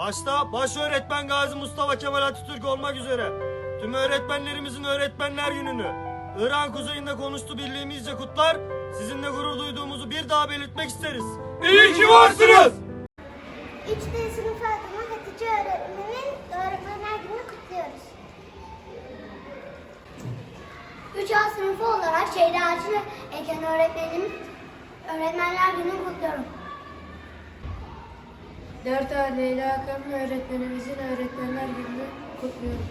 Başta baş öğretmen Gazi Mustafa Kemal Atatürk olmak üzere tüm öğretmenlerimizin öğretmenler gününü İran kuzeyinde konuştu birliğimizce kutlar. Sizinle gurur duyduğumuzu bir daha belirtmek isteriz. İyi ki varsınız. 3. sınıf adına Hatice öğretmenin öğretmenler gününü kutluyoruz. 3A sınıfı olarak Şeyda Acı ve Eken öğretmenim öğretmenler gününü kutluyorum. 4A Leyla Hakan öğretmenimizin öğretmenler gününü kutluyorum.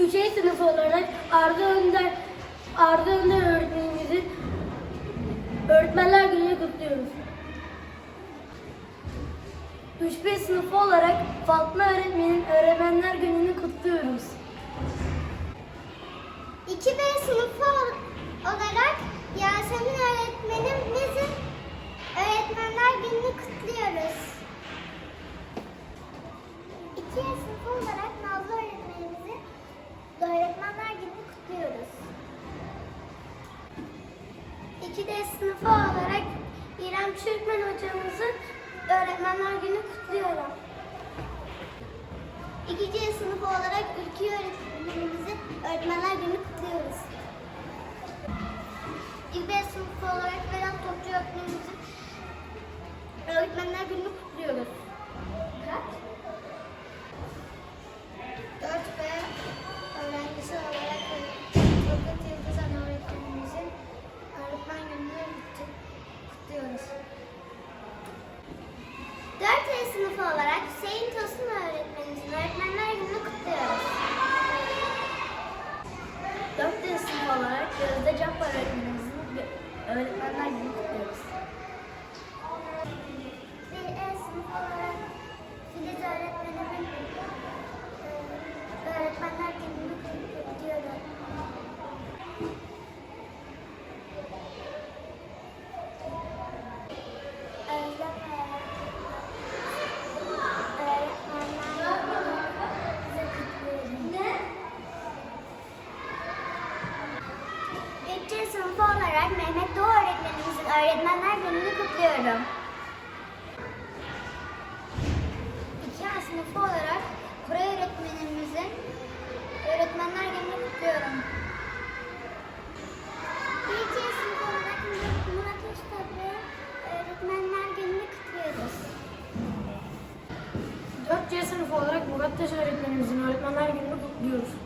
3A sınıfı olarak Arda Önder, Arda Önder öğretmenimizin öğretmenler gününü kutluyoruz. 3B sınıfı olarak Fatma öğretmenin öğretmenler gününü kutluyoruz. 2B sınıfı ol- olarak Yasemin öğretmenimizin öğretmenler gününü kutluyoruz. 2 sınıfı olarak Nazlı öğretmenimizin öğretmenler gününü kutluyoruz. 2D sınıfı olarak İrem Türkmen hocamızın öğretmenler günü kutluyorum. 2C sınıfı olarak Ülkü öğretmenimizin öğretmenler günü kutluyoruz. 2B sınıfı olarak Berat Topçu öğretmenimizin öğretmenler gününü kutluyoruz. Öğretmenler gününü kutluyoruz. 1E 3. sınıfı olarak Mehmet Doğu öğretmenimizin öğretmenler gününü kutluyorum. 2A sınıfı olarak Kore öğretmenimizin öğretmenler gününü kutluyorum. 1. sınıfı olarak Murat Öztabı'nın öğretmenler gününü kutluyoruz. 4. sınıfı olarak Murat Taş öğretmenimizin öğretmenler gününü kutluyoruz.